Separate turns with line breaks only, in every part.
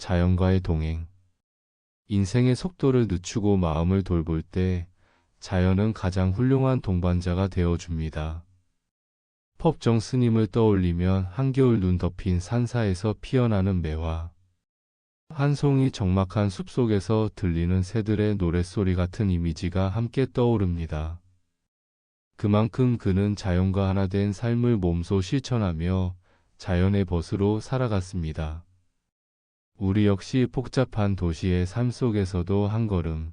자연과의 동행. 인생의 속도를 늦추고 마음을 돌볼 때 자연은 가장 훌륭한 동반자가 되어줍니다. 법정 스님을 떠올리면 한겨울 눈 덮인 산사에서 피어나는 매화. 한 송이 적막한 숲속에서 들리는 새들의 노랫소리 같은 이미지가 함께 떠오릅니다. 그만큼 그는 자연과 하나 된 삶을 몸소 실천하며 자연의 벗으로 살아갔습니다. 우리 역시 복잡한 도시의 삶 속에서도 한 걸음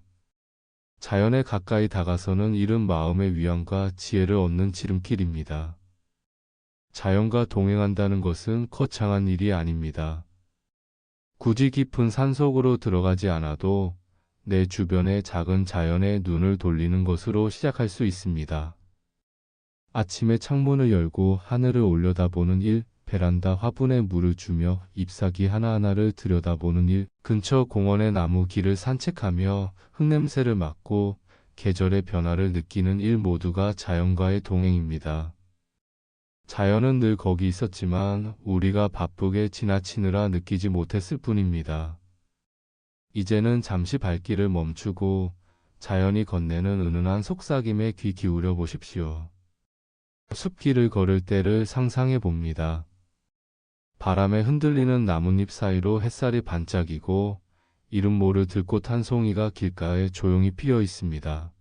자연에 가까이 다가서는 이른 마음의 위안과 지혜를 얻는 지름길입니다. 자연과 동행한다는 것은 거창한 일이 아닙니다. 굳이 깊은 산속으로 들어가지 않아도 내 주변의 작은 자연에 눈을 돌리는 것으로 시작할 수 있습니다. 아침에 창문을 열고 하늘을 올려다보는 일, 베란다 화분에 물을 주며 잎사귀 하나하나를 들여다보는 일, 근처 공원의 나무 길을 산책하며 흙냄새를 맡고 계절의 변화를 느끼는 일 모두가 자연과의 동행입니다. 자연은 늘 거기 있었지만 우리가 바쁘게 지나치느라 느끼지 못했을 뿐입니다. 이제는 잠시 발길을 멈추고 자연이 건네는 은은한 속삭임에 귀 기울여 보십시오. 숲길을 걸을 때를 상상해 봅니다. 바람에 흔들리는 나뭇잎 사이로 햇살이 반짝이고 이름 모를 들꽃 한 송이가 길가에 조용히 피어 있습니다.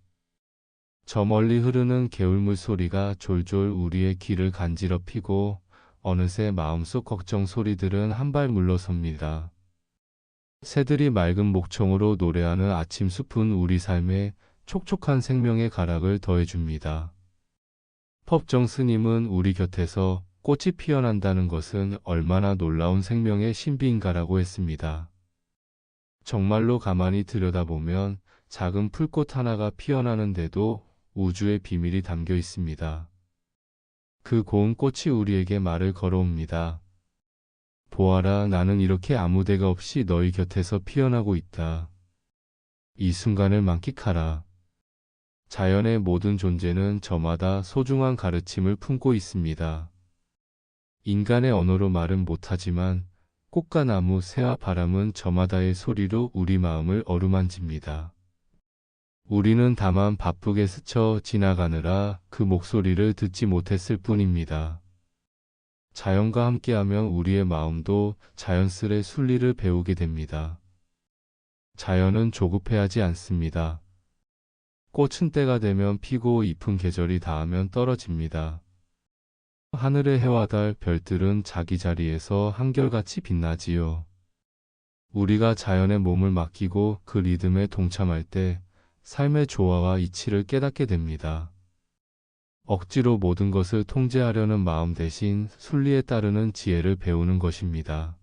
저 멀리 흐르는 개울물 소리가 졸졸 우리의 귀를 간지럽히고 어느새 마음속 걱정 소리들은 한 발 물러섭니다. 새들이 맑은 목청으로 노래하는 아침 숲은 우리 삶에 촉촉한 생명의 가락을 더해줍니다. 법정 스님은 우리 곁에서 꽃이 피어난다는 것은 얼마나 놀라운 생명의 신비인가라고 했습니다. 정말로 가만히 들여다보면 작은 풀꽃 하나가 피어나는데도 우주의 비밀이 담겨 있습니다. 그 고운 꽃이 우리에게 말을 걸어옵니다. 보아라, 나는 이렇게 아무 데가 없이 너희 곁에서 피어나고 있다. 이 순간을 만끽하라. 자연의 모든 존재는 저마다 소중한 가르침을 품고 있습니다. 인간의 언어로 말은 못하지만 꽃과 나무, 새와 바람은 저마다의 소리로 우리 마음을 어루만집니다. 우리는 다만 바쁘게 스쳐 지나가느라 그 목소리를 듣지 못했을 뿐입니다. 자연과 함께하면 우리의 마음도 자연스레 순리를 배우게 됩니다. 자연은 조급해하지 않습니다. 꽃은 때가 되면 피고 잎은 계절이 닿으면 떨어집니다. 하늘의 해와 달, 별들은 자기 자리에서 한결같이 빛나지요. 우리가 자연의 몸을 맡기고 그 리듬에 동참할 때 삶의 조화와 이치를 깨닫게 됩니다. 억지로 모든 것을 통제하려는 마음 대신 순리에 따르는 지혜를 배우는 것입니다.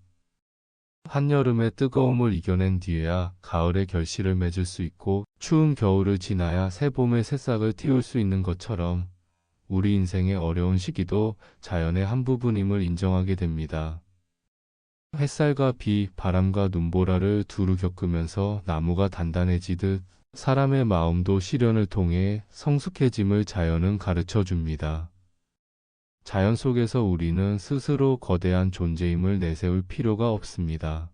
한여름의 뜨거움을 이겨낸 뒤에야 가을의 결실을 맺을 수 있고 추운 겨울을 지나야 새 봄의 새싹을 틔울 수 있는 것처럼 우리 인생의 어려운 시기도 자연의 한 부분임을 인정하게 됩니다. 햇살과 비, 바람과 눈보라를 두루 겪으면서 나무가 단단해지듯 사람의 마음도 시련을 통해 성숙해짐을 자연은 가르쳐 줍니다. 자연 속에서 우리는 스스로 거대한 존재임을 내세울 필요가 없습니다.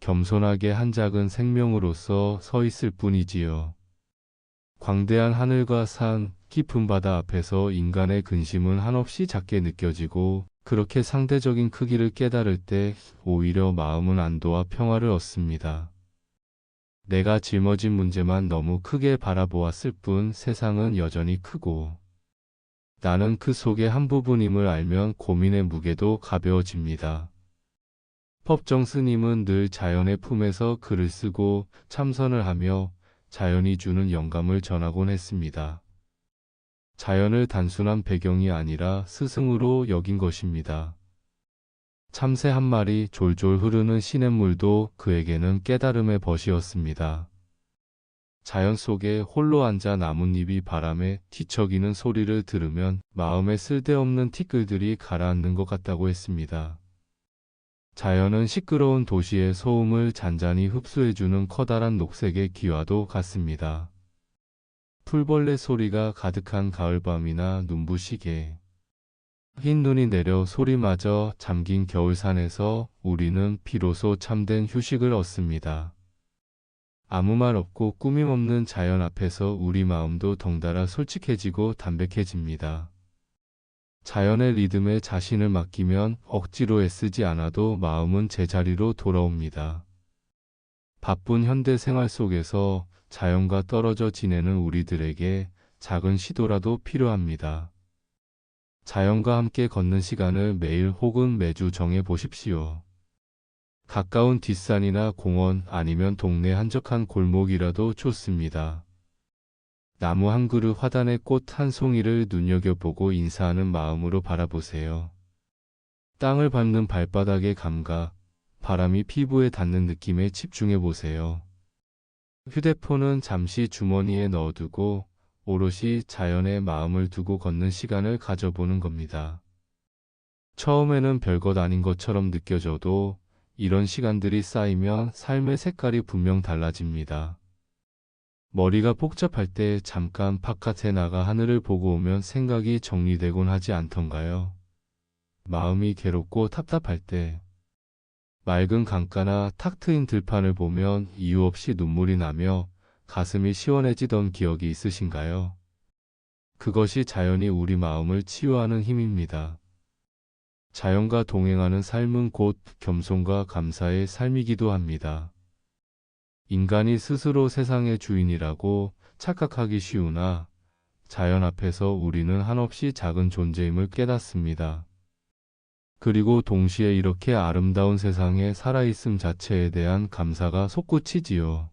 겸손하게 한 작은 생명으로서 서 있을 뿐이지요. 광대한 하늘과 산, 깊은 바다 앞에서 인간의 근심은 한없이 작게 느껴지고 그렇게 상대적인 크기를 깨달을 때 오히려 마음은 안도와 평화를 얻습니다. 내가 짊어진 문제만 너무 크게 바라보았을 뿐 세상은 여전히 크고 나는 그 속의 한 부분임을 알면 고민의 무게도 가벼워집니다. 법정 스님은 늘 자연의 품에서 글을 쓰고 참선을 하며 자연이 주는 영감을 전하곤 했습니다. 자연을 단순한 배경이 아니라 스승으로 여긴 것입니다. 참새 한 마리 졸졸 흐르는 시냇물도 그에게는 깨달음의 벗이었습니다. 자연 속에 홀로 앉아 나뭇잎이 바람에 뒤척이는 소리를 들으면 마음에 쓸데없는 티끌들이 가라앉는 것 같다고 했습니다. 자연은 시끄러운 도시의 소음을 잔잔히 흡수해주는 커다란 녹색의 기와도 같습니다. 풀벌레 소리가 가득한 가을밤이나 눈부시게 흰 눈이 내려 소리마저 잠긴 겨울산에서 우리는 비로소 참된 휴식을 얻습니다. 아무 말 없고 꾸밈 없는 자연 앞에서 우리 마음도 덩달아 솔직해지고 담백해집니다. 자연의 리듬에 자신을 맡기면 억지로 애쓰지 않아도 마음은 제자리로 돌아옵니다. 바쁜 현대 생활 속에서 자연과 떨어져 지내는 우리들에게 작은 시도라도 필요합니다. 자연과 함께 걷는 시간을 매일 혹은 매주 정해 보십시오. 가까운 뒷산이나 공원 아니면 동네 한적한 골목이라도 좋습니다. 나무 한 그루 화단에 꽃한 송이를 눈여겨보고 인사하는 마음으로 바라보세요. 땅을 밟는 발바닥의 감각, 바람이 피부에 닿는 느낌에 집중해 보세요. 휴대폰은 잠시 주머니에 넣어두고 오롯이 자연의 마음을 두고 걷는 시간을 가져보는 겁니다. 처음에는 별것 아닌 것처럼 느껴져도 이런 시간들이 쌓이면 삶의 색깔이 분명 달라집니다. 머리가 복잡할 때 잠깐 바깥에 나가 하늘을 보고 오면 생각이 정리되곤 하지 않던가요? 마음이 괴롭고 답답할 때 맑은 강가나 탁 트인 들판을 보면 이유 없이 눈물이 나며 가슴이 시원해지던 기억이 있으신가요? 그것이 자연이 우리 마음을 치유하는 힘입니다. 자연과 동행하는 삶은 곧 겸손과 감사의 삶이기도 합니다. 인간이 스스로 세상의 주인이라고 착각하기 쉬우나 자연 앞에서 우리는 한없이 작은 존재임을 깨닫습니다. 그리고 동시에 이렇게 아름다운 세상에 살아있음 자체에 대한 감사가 솟구치지요.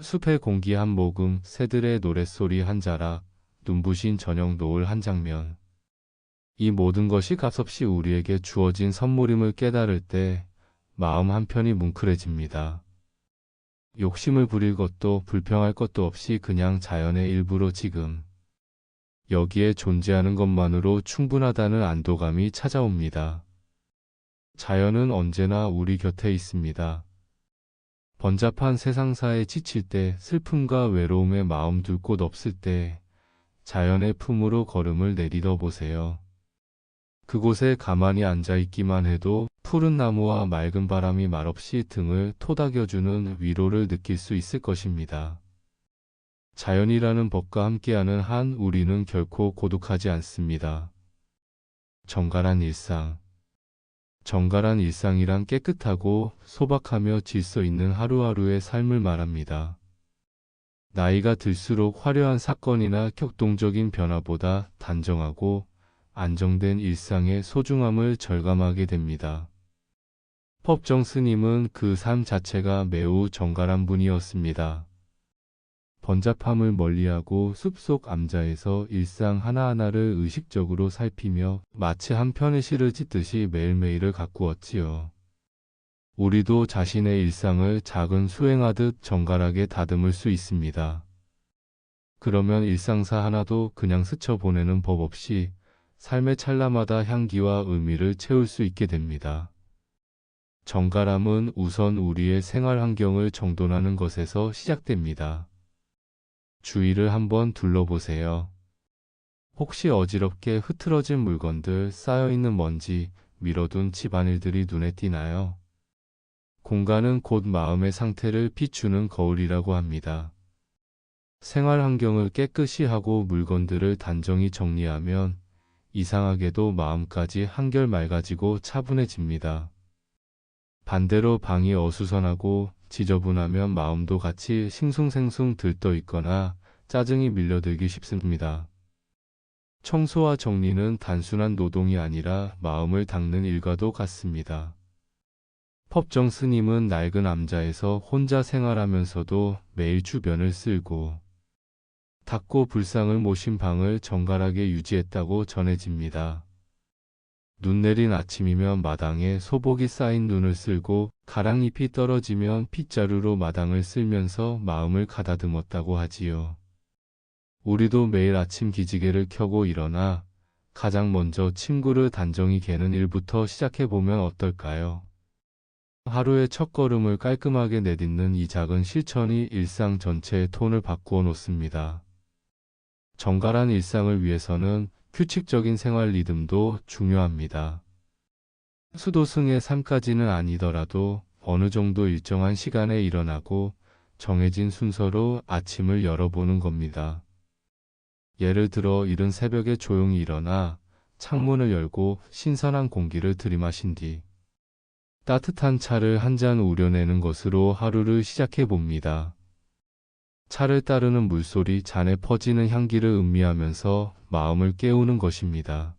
숲의 공기 한 모금, 새들의 노랫소리 한 자락, 눈부신 저녁 노을 한 장면. 이 모든 것이 값없이 우리에게 주어진 선물임을 깨달을 때 마음 한편이 뭉클해집니다. 욕심을 부릴 것도 불평할 것도 없이 그냥 자연의 일부로 지금 여기에 존재하는 것만으로 충분하다는 안도감이 찾아옵니다. 자연은 언제나 우리 곁에 있습니다. 번잡한 세상사에 지칠 때, 슬픔과 외로움에 마음 둘 곳 없을 때, 자연의 품으로 걸음을 내딛어 보세요. 그곳에 가만히 앉아 있기만 해도 푸른 나무와 맑은 바람이 말없이 등을 토닥여주는 위로를 느낄 수 있을 것입니다. 자연이라는 법과 함께하는 한 우리는 결코 고독하지 않습니다. 정갈한 일상. 정갈한 일상이란 깨끗하고 소박하며 질서 있는 하루하루의 삶을 말합니다. 나이가 들수록 화려한 사건이나 격동적인 변화보다 단정하고 안정된 일상의 소중함을 절감하게 됩니다. 법정 스님은 그 삶 자체가 매우 정갈한 분이었습니다. 번잡함을 멀리하고 숲속 암자에서 일상 하나하나를 의식적으로 살피며 마치 한 편의 시를 짓듯이 매일매일을 가꾸었지요. 우리도 자신의 일상을 작은 수행하듯 정갈하게 다듬을 수 있습니다. 그러면 일상사 하나도 그냥 스쳐 보내는 법 없이 삶의 찰나마다 향기와 의미를 채울 수 있게 됩니다. 정갈함은 우선 우리의 생활 환경을 정돈하는 것에서 시작됩니다. 주위를 한번 둘러보세요. 혹시 어지럽게 흐트러진 물건들, 쌓여있는 먼지, 밀어둔 집안일들이 눈에 띄나요? 공간은 곧 마음의 상태를 비추는 거울이라고 합니다. 생활 환경을 깨끗이 하고 물건들을 단정히 정리하면 이상하게도 마음까지 한결 맑아지고 차분해집니다. 반대로 방이 어수선하고 지저분하면 마음도 같이 싱숭생숭 들떠 있거나 짜증이 밀려들기 쉽습니다. 청소와 정리는 단순한 노동이 아니라 마음을 닦는 일과도 같습니다. 법정 스님은 낡은 암자에서 혼자 생활하면서도 매일 주변을 쓸고 닦고 불상을 모신 방을 정갈하게 유지했다고 전해집니다. 눈 내린 아침이면 마당에 소복이 쌓인 눈을 쓸고 가랑잎이 떨어지면 핏자루로 마당을 쓸면서 마음을 가다듬었다고 하지요. 우리도 매일 아침 기지개를 켜고 일어나 가장 먼저 친구를 단정히 개는 일부터 시작해보면 어떨까요? 하루의 첫 걸음을 깔끔하게 내딛는 이 작은 실천이 일상 전체의 톤을 바꾸어 놓습니다. 정갈한 일상을 위해서는 규칙적인 생활 리듬도 중요합니다. 수도승의 삶까지는 아니더라도 어느 정도 일정한 시간에 일어나고 정해진 순서로 아침을 열어보는 겁니다. 예를 들어 이른 새벽에 조용히 일어나 창문을 열고 신선한 공기를 들이마신 뒤 따뜻한 차를 한 잔 우려내는 것으로 하루를 시작해 봅니다. 차를 따르는 물소리 잔에 퍼지는 향기를 음미하면서 마음을 깨우는 것입니다.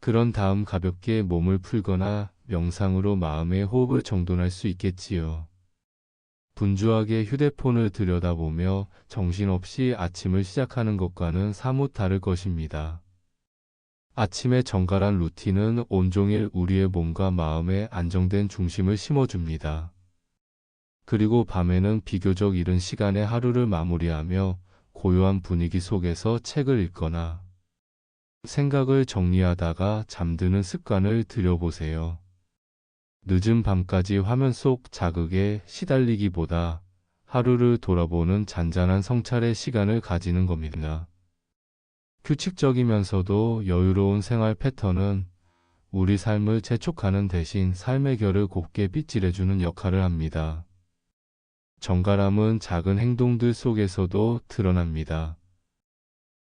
그런 다음 가볍게 몸을 풀거나 명상으로 마음의 호흡을 정돈할 수 있겠지요. 분주하게 휴대폰을 들여다보며 정신없이 아침을 시작하는 것과는 사뭇 다를 것입니다. 아침의 정갈한 루틴은 온종일 우리의 몸과 마음에 안정된 중심을 심어줍니다. 그리고 밤에는 비교적 이른 시간에 하루를 마무리하며 고요한 분위기 속에서 책을 읽거나 생각을 정리하다가 잠드는 습관을 들여보세요. 늦은 밤까지 화면 속 자극에 시달리기보다 하루를 돌아보는 잔잔한 성찰의 시간을 가지는 겁니다. 규칙적이면서도 여유로운 생활 패턴은 우리 삶을 재촉하는 대신 삶의 결을 곱게 빗질해주는 역할을 합니다. 정갈함은 작은 행동들 속에서도 드러납니다.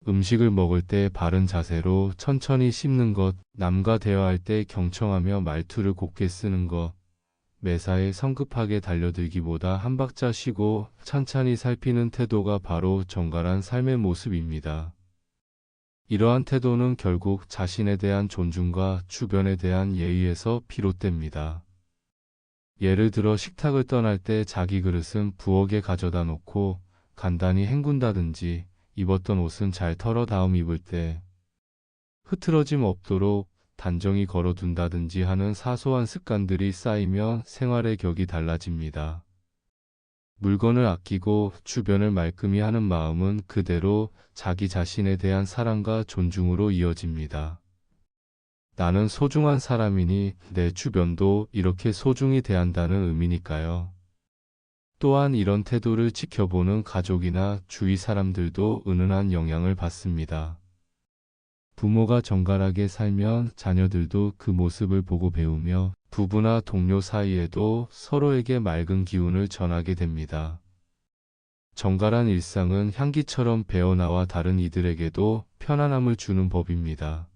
음식을 먹을 때 바른 자세로 천천히 씹는 것, 남과 대화할 때 경청하며 말투를 곱게 쓰는 것, 매사에 성급하게 달려들기보다 한 박자 쉬고 찬찬히 살피는 태도가 바로 정갈한 삶의 모습입니다. 이러한 태도는 결국 자신에 대한 존중과 주변에 대한 예의에서 비롯됩니다. 예를 들어 식탁을 떠날 때 자기 그릇은 부엌에 가져다 놓고 간단히 헹군다든지 입었던 옷은 잘 털어 다음 입을 때 흐트러짐 없도록 단정히 걸어둔다든지 하는 사소한 습관들이 쌓이면 생활의 격이 달라집니다. 물건을 아끼고 주변을 말끔히 하는 마음은 그대로 자기 자신에 대한 사랑과 존중으로 이어집니다. 나는 소중한 사람이니 내 주변도 이렇게 소중히 대한다는 의미니까요. 또한 이런 태도를 지켜보는 가족이나 주위 사람들도 은은한 영향을 받습니다. 부모가 정갈하게 살면 자녀들도 그 모습을 보고 배우며 부부나 동료 사이에도 서로에게 맑은 기운을 전하게 됩니다. 정갈한 일상은 향기처럼 배어나와 다른 이들에게도 편안함을 주는 법입니다.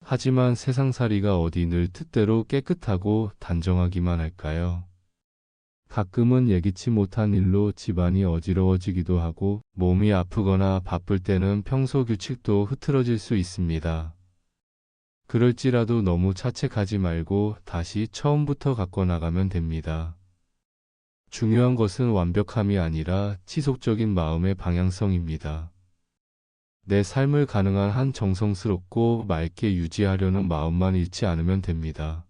하지만 세상살이가 어디 늘 뜻대로 깨끗하고 단정하기만 할까요? 가끔은 예기치 못한 일로 집안이 어지러워지기도 하고 몸이 아프거나 바쁠 때는 평소 규칙도 흐트러질 수 있습니다. 그럴지라도 너무 자책하지 말고 다시 처음부터 갖고 나가면 됩니다. 중요한 것은 완벽함이 아니라 지속적인 마음의 방향성입니다. 내 삶을 가능한 한 정성스럽고 맑게 유지하려는 마음만 잃지 않으면 됩니다.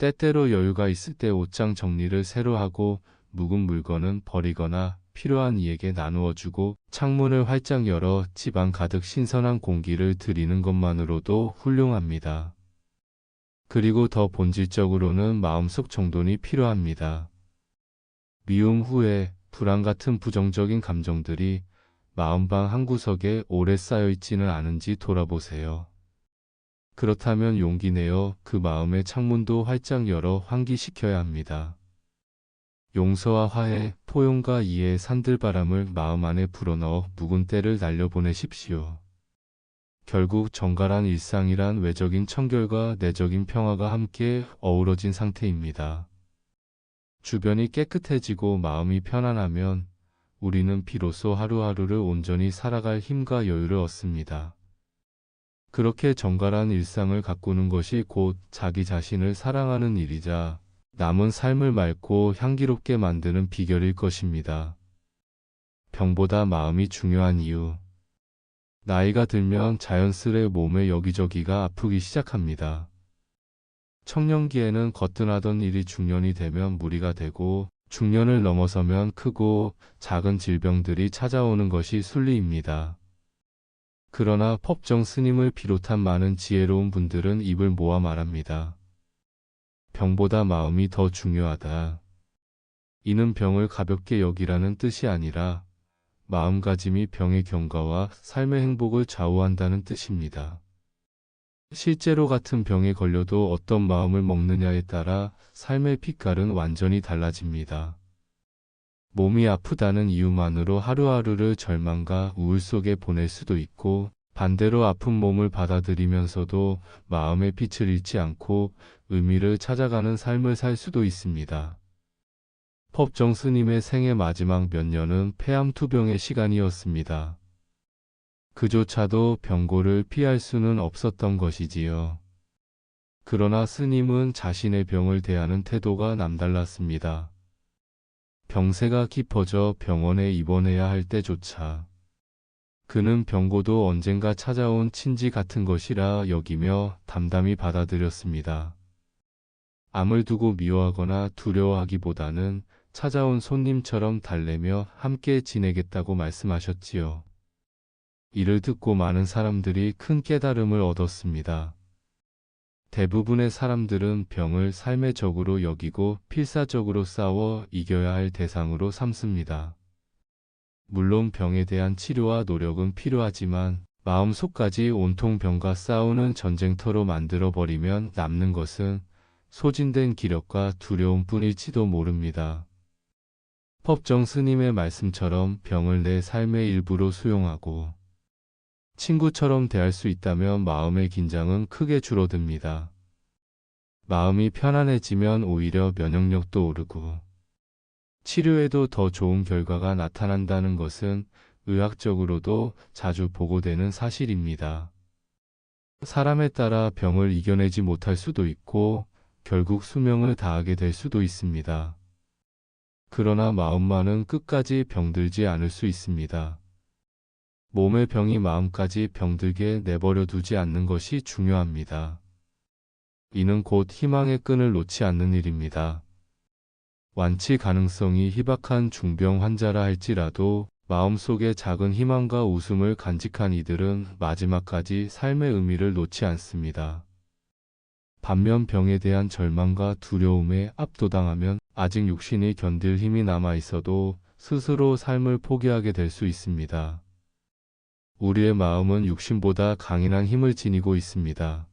때때로 여유가 있을 때 옷장 정리를 새로 하고 묵은 물건은 버리거나 필요한 이에게 나누어 주고 창문을 활짝 열어 집안 가득 신선한 공기를 들이는 것만으로도 훌륭합니다. 그리고 더 본질적으로는 마음속 정돈이 필요합니다. 미움 후에 불안 같은 부정적인 감정들이 마음방 한구석에 오래 쌓여 있지는 않은지 돌아보세요. 그렇다면 용기 내어 그 마음의 창문도 활짝 열어 환기시켜야 합니다. 용서와 화해, 포용과 이해의 산들바람을 마음 안에 불어넣어 묵은 때를 날려보내십시오. 결국 정갈한 일상이란 외적인 청결과 내적인 평화가 함께 어우러진 상태입니다. 주변이 깨끗해지고 마음이 편안하면 우리는 비로소 하루하루를 온전히 살아갈 힘과 여유를 얻습니다. 그렇게 정갈한 일상을 가꾸는 것이 곧 자기 자신을 사랑하는 일이자 남은 삶을 맑고 향기롭게 만드는 비결일 것입니다. 병보다 마음이 중요한 이유. 나이가 들면 자연스레 몸의 여기저기가 아프기 시작합니다. 청년기에는 거뜬하던 일이 중년이 되면 무리가 되고 중년을 넘어서면 크고 작은 질병들이 찾아오는 것이 순리입니다. 그러나 법정 스님을 비롯한 많은 지혜로운 분들은 입을 모아 말합니다. 병보다 마음이 더 중요하다. 이는 병을 가볍게 여기라는 뜻이 아니라 마음가짐이 병의 경과와 삶의 행복을 좌우한다는 뜻입니다. 실제로 같은 병에 걸려도 어떤 마음을 먹느냐에 따라 삶의 빛깔은 완전히 달라집니다. 몸이 아프다는 이유만으로 하루하루를 절망과 우울 속에 보낼 수도 있고, 반대로 아픈 몸을 받아들이면서도 마음의 빛을 잃지 않고 의미를 찾아가는 삶을 살 수도 있습니다. 법정 스님의 생애 마지막 몇 년은 폐암 투병의 시간이었습니다. 그조차도 병고를 피할 수는 없었던 것이지요. 그러나 스님은 자신의 병을 대하는 태도가 남달랐습니다. 병세가 깊어져 병원에 입원해야 할 때조차 그는 병고도 언젠가 찾아온 친지 같은 것이라 여기며 담담히 받아들였습니다. 암을 두고 미워하거나 두려워하기보다는 찾아온 손님처럼 달래며 함께 지내겠다고 말씀하셨지요. 이를 듣고 많은 사람들이 큰 깨달음을 얻었습니다. 대부분의 사람들은 병을 삶의 적으로 여기고 필사적으로 싸워 이겨야 할 대상으로 삼습니다. 물론 병에 대한 치료와 노력은 필요하지만 마음속까지 온통 병과 싸우는 전쟁터로 만들어버리면 남는 것은 소진된 기력과 두려움 뿐일지도 모릅니다. 법정 스님의 말씀처럼 병을 내 삶의 일부로 수용하고 친구처럼 대할 수 있다면 마음의 긴장은 크게 줄어듭니다. 마음이 편안해지면 오히려 면역력도 오르고 치료에도 더 좋은 결과가 나타난다는 것은 의학적으로도 자주 보고되는 사실입니다. 사람에 따라 병을 이겨내지 못할 수도 있고 결국 수명을 다하게 될 수도 있습니다. 그러나 마음만은 끝까지 병들지 않을 수 있습니다. 몸의 병이 마음까지 병들게 내버려 두지 않는 것이 중요합니다. 이는 곧 희망의 끈을 놓지 않는 일입니다. 완치 가능성이 희박한 중병 환자라 할지라도 마음속에 작은 희망과 웃음을 간직한 이들은 마지막까지 삶의 의미를 놓지 않습니다. 반면 병에 대한 절망과 두려움에 압도당하면 아직 육신이 견딜 힘이 남아 있어도 스스로 삶을 포기하게 될 수 있습니다. 우리의 마음은 육신보다 강인한 힘을 지니고 있습니다.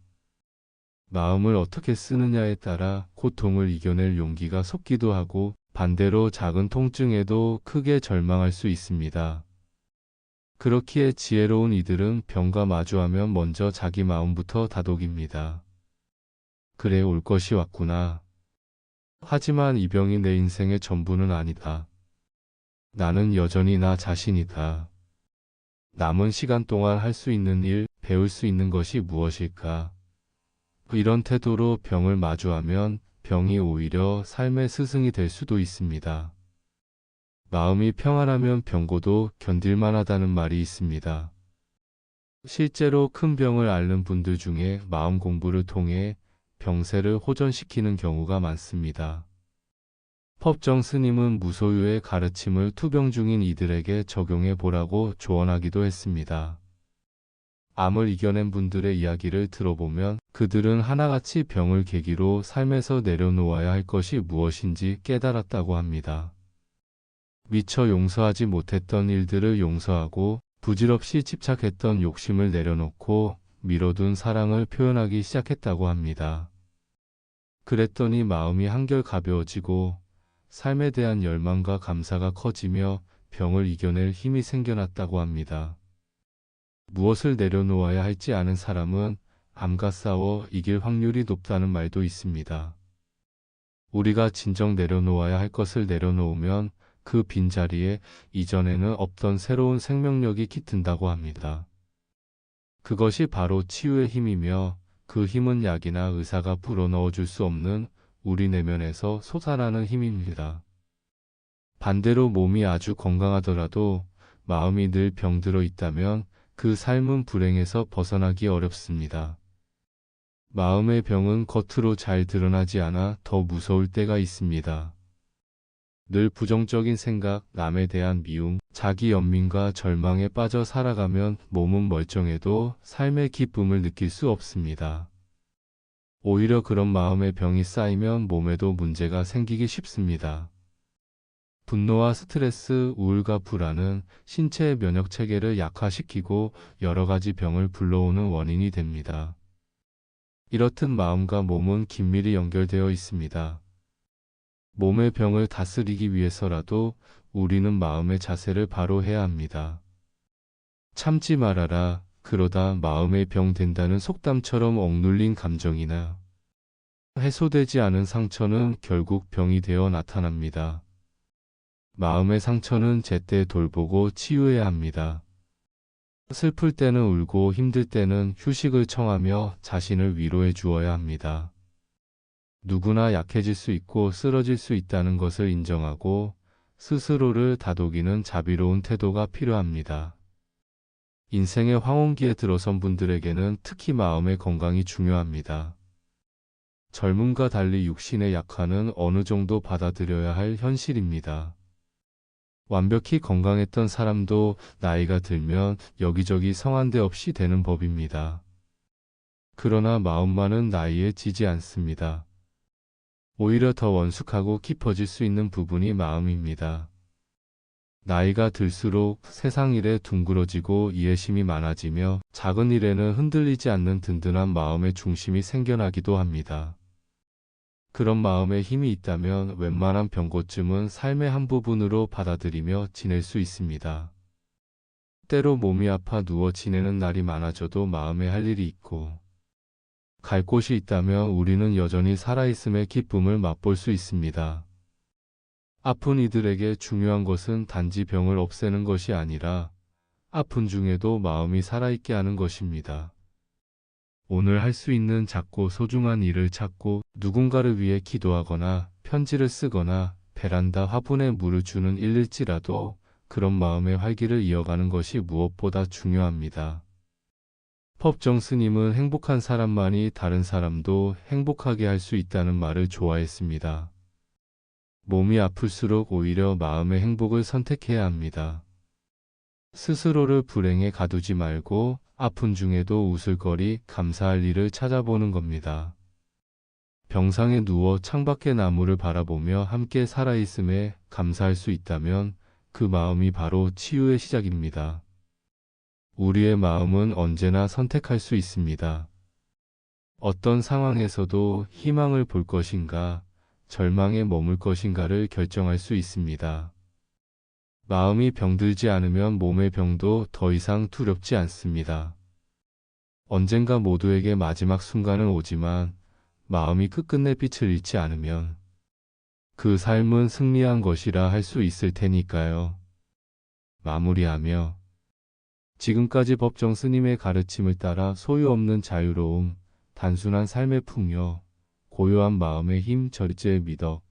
마음을 어떻게 쓰느냐에 따라 고통을 이겨낼 용기가 솟기도 하고 반대로 작은 통증에도 크게 절망할 수 있습니다. 그렇기에 지혜로운 이들은 병과 마주하면 먼저 자기 마음부터 다독입니다. 그래 올 것이 왔구나. 하지만 이 병이 내 인생의 전부는 아니다. 나는 여전히 나 자신이다. 남은 시간 동안 할 수 있는 일, 배울 수 있는 것이 무엇일까? 이런 태도로 병을 마주하면 병이 오히려 삶의 스승이 될 수도 있습니다. 마음이 평안하면 병고도 견딜만 하다는 말이 있습니다. 실제로 큰 병을 앓는 분들 중에 마음 공부를 통해 병세를 호전시키는 경우가 많습니다. 법정 스님은 무소유의 가르침을 투병 중인 이들에게 적용해 보라고 조언하기도 했습니다. 암을 이겨낸 분들의 이야기를 들어보면 그들은 하나같이 병을 계기로 삶에서 내려놓아야 할 것이 무엇인지 깨달았다고 합니다. 미처 용서하지 못했던 일들을 용서하고 부질없이 집착했던 욕심을 내려놓고 미뤄둔 사랑을 표현하기 시작했다고 합니다. 그랬더니 마음이 한결 가벼워지고 삶에 대한 열망과 감사가 커지며 병을 이겨낼 힘이 생겨났다고 합니다. 무엇을 내려놓아야 할지 아는 사람은 암과 싸워 이길 확률이 높다는 말도 있습니다. 우리가 진정 내려놓아야 할 것을 내려놓으면 그 빈자리에 이전에는 없던 새로운 생명력이 깃든다고 합니다. 그것이 바로 치유의 힘이며 그 힘은 약이나 의사가 불어넣어 줄 수 없는 우리 내면에서 솟아나는 힘입니다. 반대로 몸이 아주 건강하더라도 마음이 늘 병들어 있다면 그 삶은 불행에서 벗어나기 어렵습니다. 마음의 병은 겉으로 잘 드러나지 않아 더 무서울 때가 있습니다. 늘 부정적인 생각, 남에 대한 미움, 자기 연민과 절망에 빠져 살아가면 몸은 멀쩡해도 삶의 기쁨을 느낄 수 없습니다. 오히려 그런 마음의 병이 쌓이면 몸에도 문제가 생기기 쉽습니다. 분노와 스트레스, 우울과 불안은 신체의 면역 체계를 약화시키고 여러 가지 병을 불러오는 원인이 됩니다. 이렇듯 마음과 몸은 긴밀히 연결되어 있습니다. 몸의 병을 다스리기 위해서라도 우리는 마음의 자세를 바로 해야 합니다. 참지 말아라. 그러다 마음의 병 된다는 속담처럼 억눌린 감정이나 해소되지 않은 상처는 결국 병이 되어 나타납니다. 마음의 상처는 제때 돌보고 치유해야 합니다. 슬플 때는 울고 힘들 때는 휴식을 청하며 자신을 위로해 주어야 합니다. 누구나 약해질 수 있고 쓰러질 수 있다는 것을 인정하고 스스로를 다독이는 자비로운 태도가 필요합니다. 인생의 황혼기에 들어선 분들에게는 특히 마음의 건강이 중요합니다. 젊음과 달리 육신의 약화는 어느 정도 받아들여야 할 현실입니다. 완벽히 건강했던 사람도 나이가 들면 여기저기 성한 데 없이 되는 법입니다. 그러나 마음만은 나이에 지지 않습니다. 오히려 더 원숙하고 깊어질 수 있는 부분이 마음입니다. 나이가 들수록 세상 일에 둥그러지고 이해심이 많아지며 작은 일에는 흔들리지 않는 든든한 마음의 중심이 생겨나기도 합니다. 그런 마음에 힘이 있다면 웬만한 병고쯤은 삶의 한 부분으로 받아들이며 지낼 수 있습니다. 때로 몸이 아파 누워 지내는 날이 많아져도 마음에 할 일이 있고 갈 곳이 있다면 우리는 여전히 살아있음의 기쁨을 맛볼 수 있습니다. 아픈 이들에게 중요한 것은 단지 병을 없애는 것이 아니라 아픈 중에도 마음이 살아있게 하는 것입니다. 오늘 할 수 있는 작고 소중한 일을 찾고 누군가를 위해 기도하거나 편지를 쓰거나 베란다 화분에 물을 주는 일일지라도 그런 마음의 활기를 이어가는 것이 무엇보다 중요합니다. 법정 스님은 행복한 사람만이 다른 사람도 행복하게 할 수 있다는 말을 좋아했습니다. 몸이 아플수록 오히려 마음의 행복을 선택해야 합니다. 스스로를 불행에 가두지 말고 아픈 중에도 웃을거리, 감사할 일을 찾아보는 겁니다. 병상에 누워 창밖의 나무를 바라보며 함께 살아있음에 감사할 수 있다면 그 마음이 바로 치유의 시작입니다. 우리의 마음은 언제나 선택할 수 있습니다. 어떤 상황에서도 희망을 볼 것인가, 절망에 머물 것인가를 결정할 수 있습니다. 마음이 병들지 않으면 몸의 병도 더 이상 두렵지 않습니다. 언젠가 모두에게 마지막 순간은 오지만 마음이 끝끝내 빛을 잃지 않으면 그 삶은 승리한 것이라 할 수 있을 테니까요. 마무리하며 지금까지 법정 스님의 가르침을 따라 소유 없는 자유로움, 단순한 삶의 풍요, 고요한 마음의 힘, 절제의 미덕,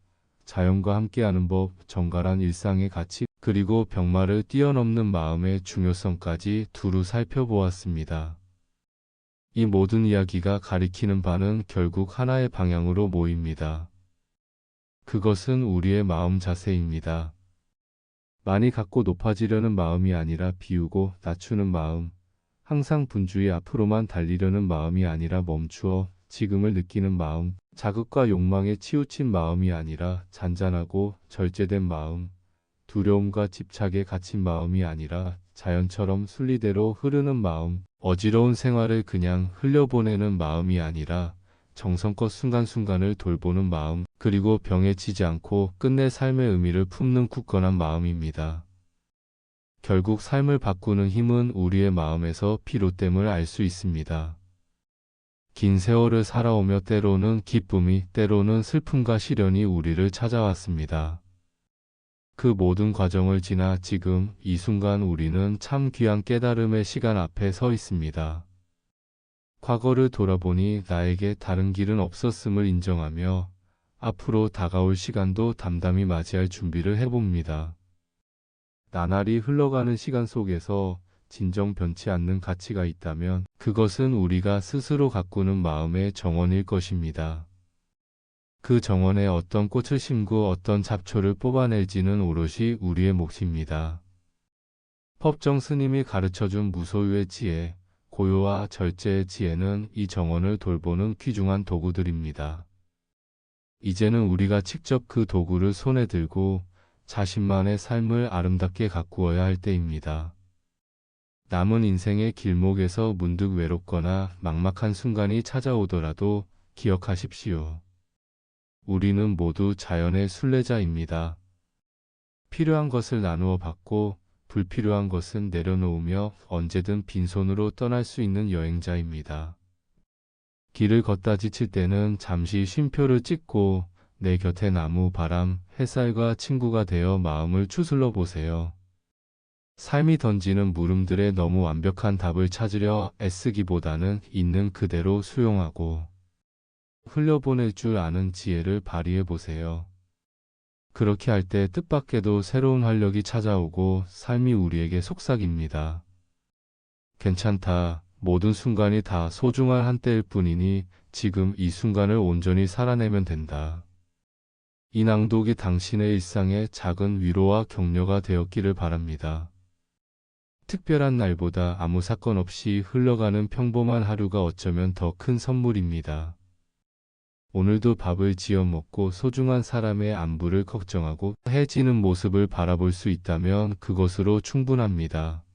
자연과 함께하는 법, 정갈한 일상의 가치, 그리고 병마를 뛰어넘는 마음의 중요성까지 두루 살펴보았습니다. 이 모든 이야기가 가리키는 바는 결국 하나의 방향으로 모입니다. 그것은 우리의 마음 자세입니다. 많이 갖고 높아지려는 마음이 아니라 비우고 낮추는 마음, 항상 분주히 앞으로만 달리려는 마음이 아니라 멈추어 지금을 느끼는 마음, 자극과 욕망에 치우친 마음이 아니라 잔잔하고 절제된 마음, 두려움과 집착에 갇힌 마음이 아니라 자연처럼 순리대로 흐르는 마음, 어지러운 생활을 그냥 흘려보내는 마음이 아니라 정성껏 순간순간을 돌보는 마음, 그리고 병에 지지 않고 끝내 삶의 의미를 품는 굳건한 마음입니다. 결국 삶을 바꾸는 힘은 우리의 마음에서 비롯됨을 알 수 있습니다. 긴 세월을 살아오며 때로는 기쁨이, 때로는 슬픔과 시련이 우리를 찾아왔습니다. 그 모든 과정을 지나 지금 이 순간 우리는 참 귀한 깨달음의 시간 앞에 서 있습니다. 과거를 돌아보니 나에게 다른 길은 없었음을 인정하며 앞으로 다가올 시간도 담담히 맞이할 준비를 해봅니다. 나날이 흘러가는 시간 속에서 진정 변치 않는 가치가 있다면 그것은 우리가 스스로 가꾸는 마음의 정원일 것입니다. 그 정원에 어떤 꽃을 심고 어떤 잡초를 뽑아낼지는 오롯이 우리의 몫입니다. 법정 스님이 가르쳐준 무소유의 지혜, 고요와 절제의 지혜는 이 정원을 돌보는 귀중한 도구들입니다. 이제는 우리가 직접 그 도구를 손에 들고 자신만의 삶을 아름답게 가꾸어야 할 때입니다. 남은 인생의 길목에서 문득 외롭거나 막막한 순간이 찾아오더라도 기억하십시오. 우리는 모두 자연의 순례자입니다. 필요한 것을 나누어 받고 불필요한 것은 내려놓으며 언제든 빈손으로 떠날 수 있는 여행자입니다. 길을 걷다 지칠 때는 잠시 쉼표를 찍고 내 곁에 나무, 바람, 햇살과 친구가 되어 마음을 추슬러 보세요. 삶이 던지는 물음들에 너무 완벽한 답을 찾으려 애쓰기보다는 있는 그대로 수용하고 흘려보낼 줄 아는 지혜를 발휘해 보세요. 그렇게 할 때 뜻밖에도 새로운 활력이 찾아오고 삶이 우리에게 속삭입니다. 괜찮다. 모든 순간이 다 소중한 한때일 뿐이니 지금 이 순간을 온전히 살아내면 된다. 이 낭독이 당신의 일상에 작은 위로와 격려가 되었기를 바랍니다. 특별한 날보다 아무 사건 없이 흘러가는 평범한 하루가 어쩌면 더 큰 선물입니다. 오늘도 밥을 지어 먹고 소중한 사람의 안부를 걱정하고 해지는 모습을 바라볼 수 있다면 그것으로 충분합니다.